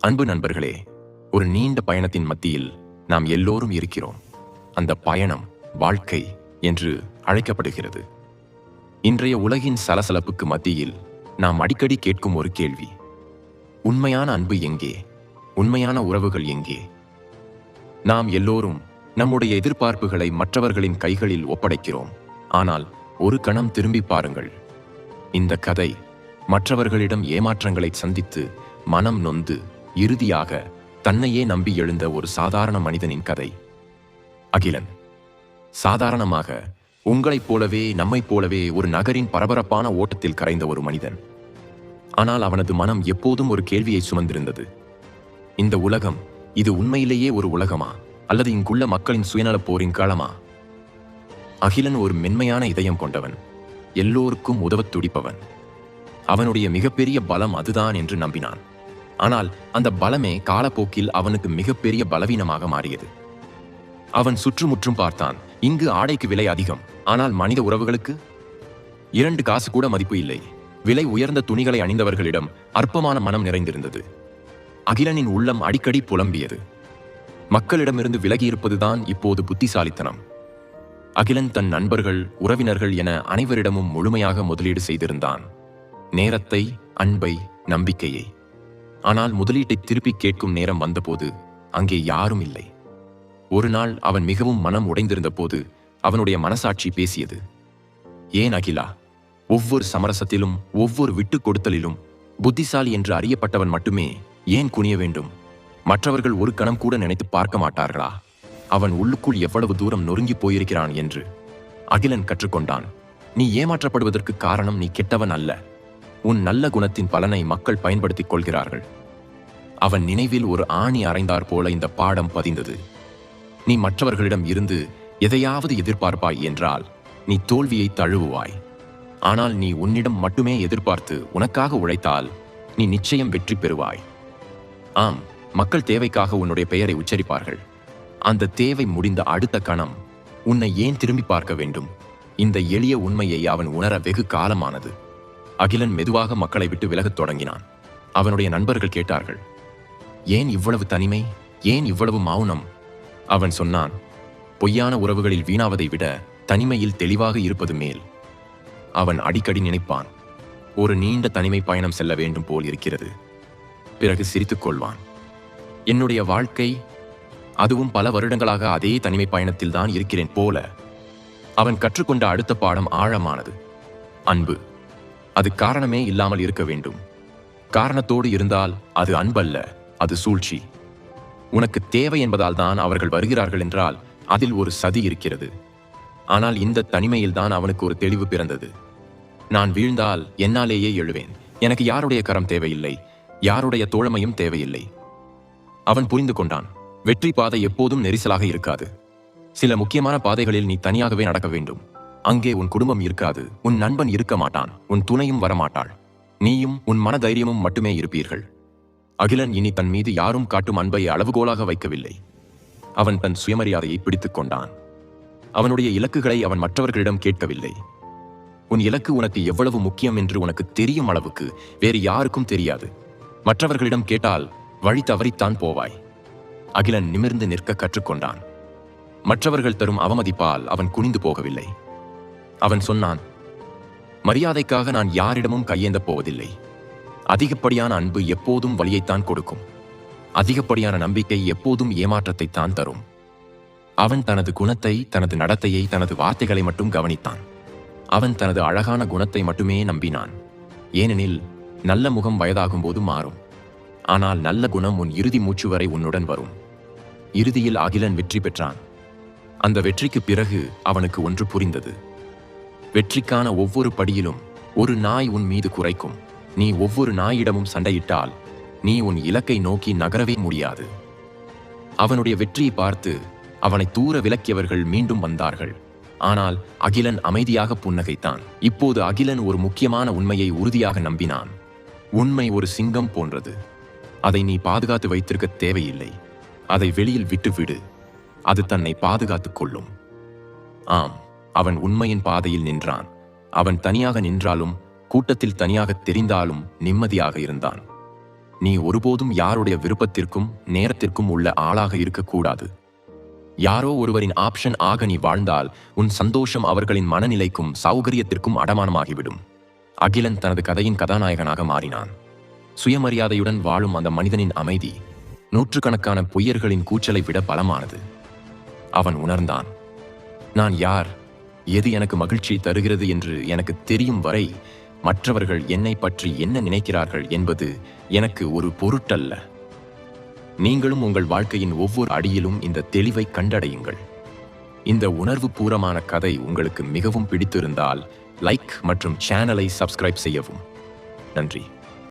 அன்பு நண்பர்களே ஒரு நீண்ட பயணத்தின் மத்தியில் நாம் எல்லோரும் இருக்கிறோம். அந்த பயணம் வாழ்க்கை என்று அழைக்கப்படுகிறது. இன்றைய உலகின் சலசலப்புக்கு மத்தியில் நாம் அடிக்கடி கேட்கும் ஒரு கேள்வி. உண்மையான அன்பு எங்கே? உண்மையான உறவுகள் எங்கே? நாம் எல்லோரும் நம்முடைய எதிர்பார்ப்புகளை மற்றவர்களின் கைகளில் ஒப்படைக்கிறோம். ஆனால் ஒரு கணம் திரும்பி பாருங்கள். இந்த கதை மற்றவர்களிடம் ஏமாற்றங்களை சந்தித்து மனம் நொந்து இறுதியாக தன்னையே நம்பி எழுந்த ஒரு சாதாரண மனிதனின் கதை. அகிலன் சாதாரணமாக உங்களைப் போலவே நம்மைப் போலவே ஒரு நகரின் பரபரப்பான ஓட்டத்தில் கரைந்த ஒரு மனிதன். ஆனால் அவனது மனம் எப்போதும் ஒரு கேள்வியை சுமந்திருந்தது. இந்த உலகம் இது உண்மையிலேயே ஒரு உலகமா? அல்லது இங்குள்ள மக்களின் சுயநலப் போரின் காலமா அகிலன் ஒரு மென்மையான இதயம் கொண்டவன். எல்லோருக்கும் உதவத் துடிப்பவன். அவனுடைய மிகப்பெரிய பலம் அதுதான் என்று நம்பினான். ஆனால் அந்த பலமே காலப்போக்கில் அவனுக்கு மிகப்பெரிய பலவீனமாக மாறியது. அவன் சுற்றுமுற்றும் பார்த்தான். இங்கு ஆடைக்கு விலை அதிகம். ஆனால் மனித உறவுகளுக்கு? இரண்டு காசு கூட மதிப்பு இல்லை. விலை உயர்ந்த துணிகளை அணிந்தவர்களிடம் அற்பமான மனம் நிறைந்திருந்தது. அகிலனின் உள்ளம் அடிக்கடி புலம்பியது. மக்களிடமிருந்து விலகியிருப்பதுதான் இப்போது புத்திசாலித்தனம். அகிலன் தன் நண்பர்கள் உறவினர்கள் என அனைவரிடமும் முழுமையாக முதலீடு செய்திருந்தான். நேரத்தை அன்பை நம்பிக்கையை. ஆனால் முதலீட்டை திருப்பிக் கேட்கும் நேரம் வந்தபோது அங்கே யாரும் இல்லை. ஒரு நாள் அவன் மிகவும் மனம் உடைந்திருந்த போது அவனுடைய மனசாட்சி பேசியது. ஏன் அகிலா ஒவ்வொரு சமரசத்திலும் ஒவ்வொரு விட்டுக் கொடுத்தலிலும் புத்திசாலி என்று அறியப்பட்டவன் மட்டுமே ஏன் குனிய வேண்டும்? மற்றவர்கள் ஒரு கணம் கூட நினைத்து பார்க்க மாட்டார்களா? அவன் உள்ளுக்குள் எவ்வளவு தூரம் நொறுங்கி போயிருக்கிறான்? என்று அகிலன் கற்றுக்கொண்டான். நீ ஏமாற்றப்படுவதற்கு காரணம் நீ கெட்டவன் அல்ல. உன் நல்ல குணத்தின் பலனை மக்கள் பயன்படுத்திக் கொள்கிறார்கள். அவன் நினைவில் ஒரு ஆணி அறைந்தார் போல இந்த பாடம் பதிந்தது. நீ மற்றவர்களிடம் இருந்து எதையாவது எதிர்பார்ப்பாய் என்றால் நீ தோல்வியை தழுவுவாய். ஆனால் நீ உன்னிடம் மட்டுமே எதிர்பார்த்து உனக்காக உழைத்தால் நீ நிச்சயம் வெற்றி பெறுவாய். ஆம் மக்கள் தேவைக்காக உன்னுடைய பெயரை உச்சரிப்பார்கள். அந்த தேவை முடிந்த அடுத்த கணம் உன்னை ஏன் திரும்பி பார்க்க வேண்டும்? இந்த எளிய உண்மையை அவன் உணர வெகு காலமானது. அகிலன் மெதுவாக மக்களை விட்டு விலகத் தொடங்கினான். அவனுடைய நண்பர்கள் கேட்டார்கள் ஏன் இவ்வளவு தனிமை? ஏன் இவ்வளவு மௌனம்? அவன் சொன்னான் பொய்யான உறவுகளில் வீணாவதை விட தனிமையில் தெளிவாக இருப்பது மேல். அவன் அடிக்கடி நினைப்பான் ஒரு நீண்ட தனிமை பயணம் செல்ல வேண்டும் போல் இருக்கிறது. பிறகு சிரித்துக் கொள்வான் என்னுடைய வாழ்க்கை அதுவும் பல வருடங்களாக அதே தனிமை பயணத்தில் தான் இருக்கிறேன் போல. அவன் கற்றுக்கொண்ட அடுத்த பாடம் ஆழமானது அன்பு. அது காரணமே இல்லாமல் இருக்க வேண்டும். காரணத்தோடு இருந்தால் அது அன்பல்ல அது சூழ்ச்சி. உனக்கு தேவை என்பதால் தான் அவர்கள் வருகிறார்கள் என்றால் அதில் ஒரு சதி இருக்கிறது. ஆனால் இந்த தனிமையில்தான் அவனுக்கு ஒரு தெளிவு பிறந்தது. நான் வீழ்ந்தால் என்னாலேயே எழுவேன். எனக்கு யாருடைய கரம் தேவையில்லை. யாருடைய தோழமையும் தேவையில்லை. அவன் புரிந்து கொண்டான். வெற்றி பாதை எப்போதும் நெரிசலாக இருக்காது. சில முக்கியமான பாதைகளில் நீ தனியாகவே நடக்க வேண்டும். அங்கே உன் குடும்பம் இருக்காது. உன் நண்பன் இருக்க மாட்டான். உன் துணையும் வரமாட்டாள். நீயும் உன் மன தைரியமும் மட்டுமே இருப்பீர்கள். அகிலன் இனி தன் மீது யாரும் காட்டும் அன்பை அளவுகோலாக வைக்கவில்லை. அவன் தன் சுயமரியாதையை பிடித்துக் கொண்டான். அவனுடைய இலக்குகளை அவன் மற்றவர்களிடம் கேட்கவில்லை. உன் இலக்கு உனக்கு எவ்வளவு முக்கியம் என்று உனக்கு தெரியும் அளவுக்கு வேறு யாருக்கும் தெரியாது. மற்றவர்களிடம் கேட்டால் வழி தவறித்தான் போவாய். அகிலன் நிமிர்ந்து நிற்க கற்றுக்கொண்டான் மற்றவர்கள் தரும் அவமதிப்பால் அவன் குனிந்து போகவில்லை. அவன் சொன்னான் மரியாதைக்காக நான் யாரிடமும் கையேந்தப் போவதில்லை அதிகப்படியான அன்பு எப்போதும் வலியைத்தான் கொடுக்கும். அதிகப்படியான நம்பிக்கை எப்போதும் ஏமாற்றத்தைத்தான் தரும். அவன் தனது குணத்தை தனது நடத்தையை தனது வார்த்தைகளை மட்டும் கவனித்தான். அவன் தனது அழகான குணத்தை மட்டுமே நம்பினான். ஏனெனில் நல்ல முகம் வயதாகும் போது மாறும். ஆனால் நல்ல குணம் உன் இறுதி மூச்சு வரை உன்னுடன் வரும். இறுதியில் அகிலன் வெற்றி பெற்றான். அந்த வெற்றிக்கு பிறகு அவனுக்கு ஒன்று புரிந்தது. வெற்றிக்கான ஒவ்வொரு படியிலும் ஒரு நாய் உன் மீது குறைக்கும் நீ ஒவ்வொரு நாயிடமும் சண்டையிட்டால் நீ உன் இலக்கை நோக்கி நகரவே முடியாது. அவனுடைய வெற்றியை பார்த்து அவனை தூர விலக்கியவர்கள் மீண்டும் வந்தார்கள். ஆனால் அகிலன் அமைதியாக புன்னகைத்தான். இப்போது அகிலன் ஒரு முக்கியமான உண்மையை உறுதியாக நம்பினான். உண்மை ஒரு சிங்கம் போன்றது. அதை நீ பாதுகாத்து வைத்திருக்க தேவையில்லை. அதை வெளியில் விட்டுவிடு. அது தன்னை பாதுகாத்துக் கொள்ளும். ஆம். அவன் உண்மையின் பாதையில் நின்றான். அவன் தனியாக நின்றாலும் கூட்டத்தில் தனியாக தெரிந்தாலும் நிம்மதியாக இருந்தான். நீ ஒருபோதும் யாருடைய விருப்பத்திற்கும் நேரத்திற்கும் உள்ள ஆளாக இருக்கக்கூடாது. யாரோ ஒருவரின் ஆப்ஷன் ஆக நீ வாழ்ந்தால் உன் சந்தோஷம் அவர்களின் மனநிலைக்கும் சௌகரியத்திற்கும் அடமானமாகிவிடும். அகிலன் தனது கதையின் கதாநாயகனாக மாறினான். சுயமரியாதையுடன் வாழும் அந்த மனிதனின் அமைதி நூற்றுக்கணக்கான பொய்யர்களின் கூச்சலை விட பலமானது. அவன் உணர்ந்தான். நான் யார்? எது எனக்கு மகிழ்ச்சி தருகிறது என்று எனக்கு தெரியும் வரை மற்றவர்கள் என்னை பற்றி என்ன நினைக்கிறார்கள் என்பது எனக்கு ஒரு பொருட்டல்ல. நீங்களும் உங்கள் வாழ்க்கையின் ஒவ்வொரு அடியிலும் இந்த தெளிவை கண்டடையுங்கள். இந்த உணர்வு பூரமான கதை உங்களுக்கு மிகவும் பிடித்திருந்தால் லைக் மற்றும் சேனலை சப்ஸ்கிரைப் செய்யவும். நன்றி.